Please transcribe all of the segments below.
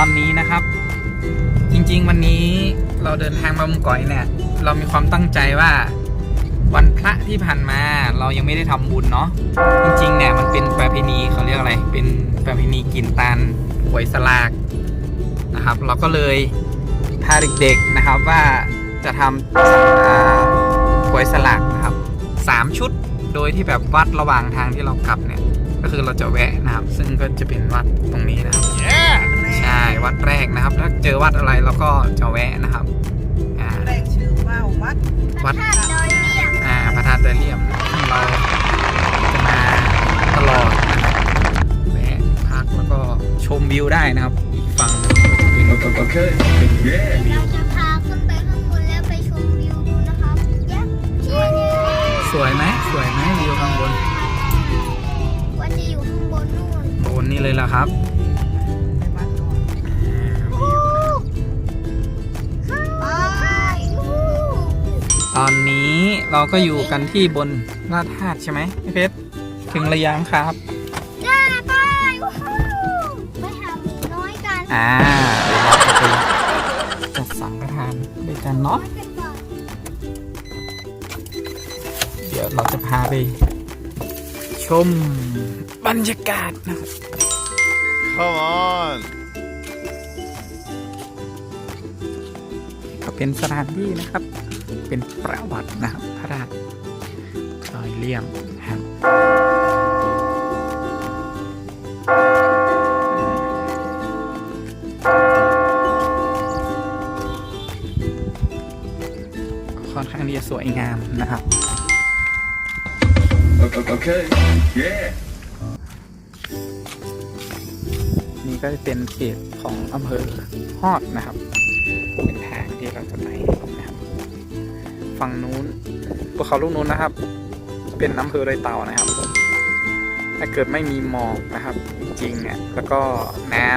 อนนี้นะครับ จริง ๆ วันนี้เราเดินทางมามุมก๋อยเนี่ย เรามีความตั้งใจว่าวันพระที่ผ่านมาเรายังไม่ได้ทำบุญเนาะจริงๆเนี่ยมันเป็นประเพณีเขาเรียกอะไร เป็นประเพณีกินตาลหวยสลากนะครับ เราก็เลยพาเด็กๆนะครับว่าจะทำอ่าหวยสลากนะครับสามชุดโดยที่แบบวัดระหว่างทางที่เรากลับเนี่ย ก็คือเราจะแวะนะครับ ซึ่งก็จะเป็นวัดตรงนี้นะครับ วัดแรกนะครับ ถ้าเจอวัดอะไรเราก็จะแวะนะครับอ่าแรกชื่อว่าวัดวัดธาตุดอยเลี่ยมอ่าพระธาตุดอยเลี่ยมซึ่งเราจะมาตลอดนะครับแวะพักแล้วก็ชมวิวได้นะครับ อีกฝั่งหนึ่งก็จะเป็น Okay. Yeah. เราจะพาขึ้นไปข้างบนแล้วไปชมวิวดูนะครับเย้เย้สวยไหมสวยไหมวิวข้างบนว่าจะอยู่ข้างบนนู่น บนนี่เลยละครับ ตอนนี้เราก็อยู่กันที่บนหน้าธาตุใช่ไหมพี่เพชรถึงระยังครับได้ไปวู้ฮู้ไปหาหมูน้อยกันอ่าเดี๋ยวเราจะไปจัดสังฆทานด้วยกันเนาะกันก่อนเดี๋ยวเราจะพาไป ชมบรรยากาศนะครับ Come on. ก็เป็นสถานที่นะครับ เป็นประวัตินะครับพระราชดอยเลี่ยมนะครับค่อนข้างที่จะสวยงามนะครับ Okay. Yeah. นี่ก็จะเป็นเขตของอำเภอฮอดนะครับ เป็นทางที่เราจะไปนะครับ ฝั่งนู้นภูเขาลูกนู้นนะครับ เป็นอำเภอดอยเต่านะครับผมถ้าเกิดไม่มีหมอกนะครับ จริงๆเนี่ยแล้วก็น้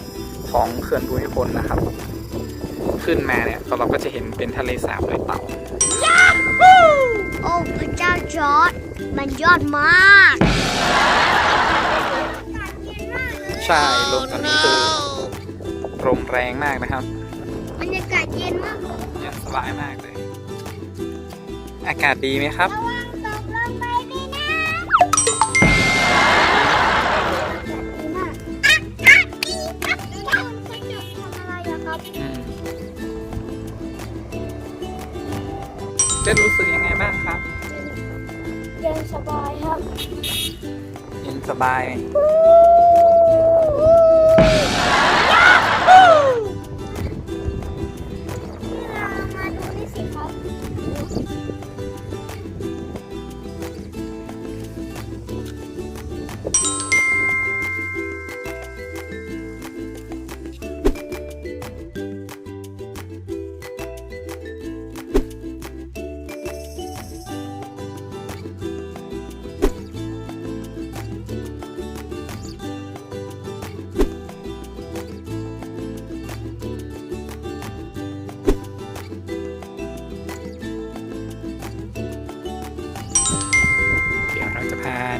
ำของเขื่อนภูมิพลนะครับ ขึ้นมาเนี่ยเราก็จะเห็นเป็นทะเลสาบดอยเต่าโอ้พระเจ้าจอร์ดมันยอดมากใช่ลมตอนนี้คือลมแรงมากนะครับบรรยากาศเย็นมากเนี่ยสบายมากเลย อากาศดีไหมครับ ระวังตกลงไปด้วยนะอะอะอีอะดูนะมันจะทำอะไรอะครับอืมเจะรู้สึกยังไงบ้างครับ เย็นสบายครับ เย็นสบายม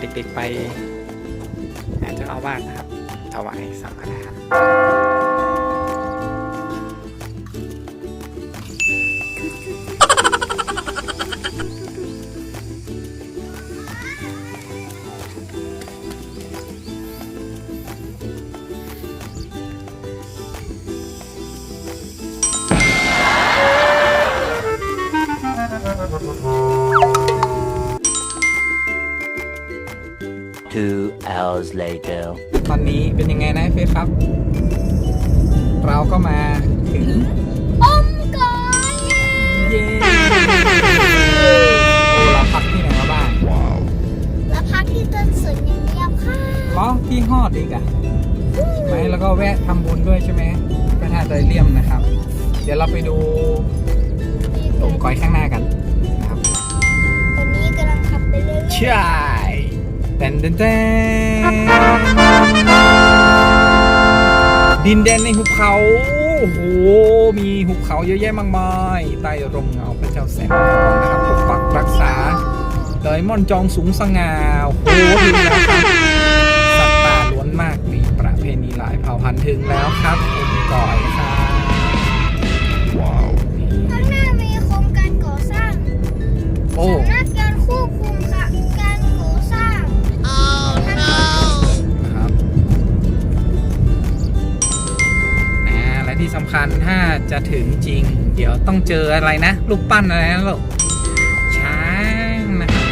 เด็กๆไปหาเจ้าอาวาสนะครับถวายสังฆทาน Two hours later. ตอนนี้เป็นยังไงนะเฟซครับ เราก็มาถึงอมก่อนเย้โอ้เราพักที่ไหนมาบ้างแล้วพักที่ต้นสนอย่างเดียวค่ะล้อที่ฮอดอีกอะใช่ไหมแล้วก็แวะทำบุญด้วยใช่ไหมพระธาตุดอยเลี่ยมนะครับ เดี๋ยวเราไปดูลมก้อยข้างหน้ากันนะครับ ตอนนี้กำลังขับไปเรื่อยๆ ใช่ เต้นเต้นเต้นดินแดนในหุบเขา โอ้โห มีหุบเขาเยอะแยะมากมาย ใต้ร่มเงาพระเจ้าแสงทองนะครับปกปักรักษาดอยม่อนจองสูงสง่าโอ้โหดูนะครับสัตว์ป่าล้วนมากมีประเพณีหลายเผ่าพันธุ์ถึงแล้วครับอุมก่อย เดี๋ยวต้องเจออะไรนะรูปปั้นอะไรนะลูกช้างนะครับ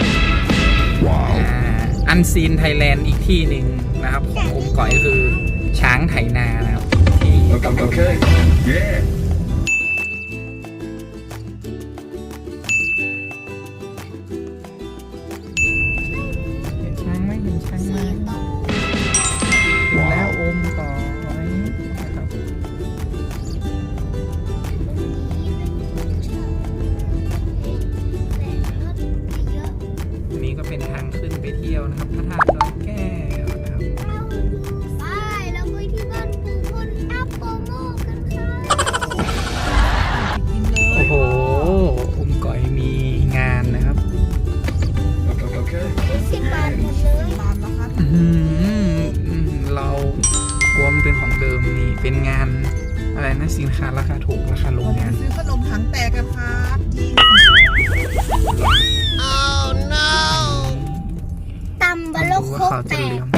อันซีนไทยแลนด์อีกที่หนึ่งนะครับของอมก๋อยคือช้างไถนานะครับที่ Okay. Yeah. ไรนะสินค้าราคาถูกราคาโรงเราไปงานซื้อขนมถังแตกกันครับยี่ตำบะโลดูโคว่าเขาแตจะกเลี้ยง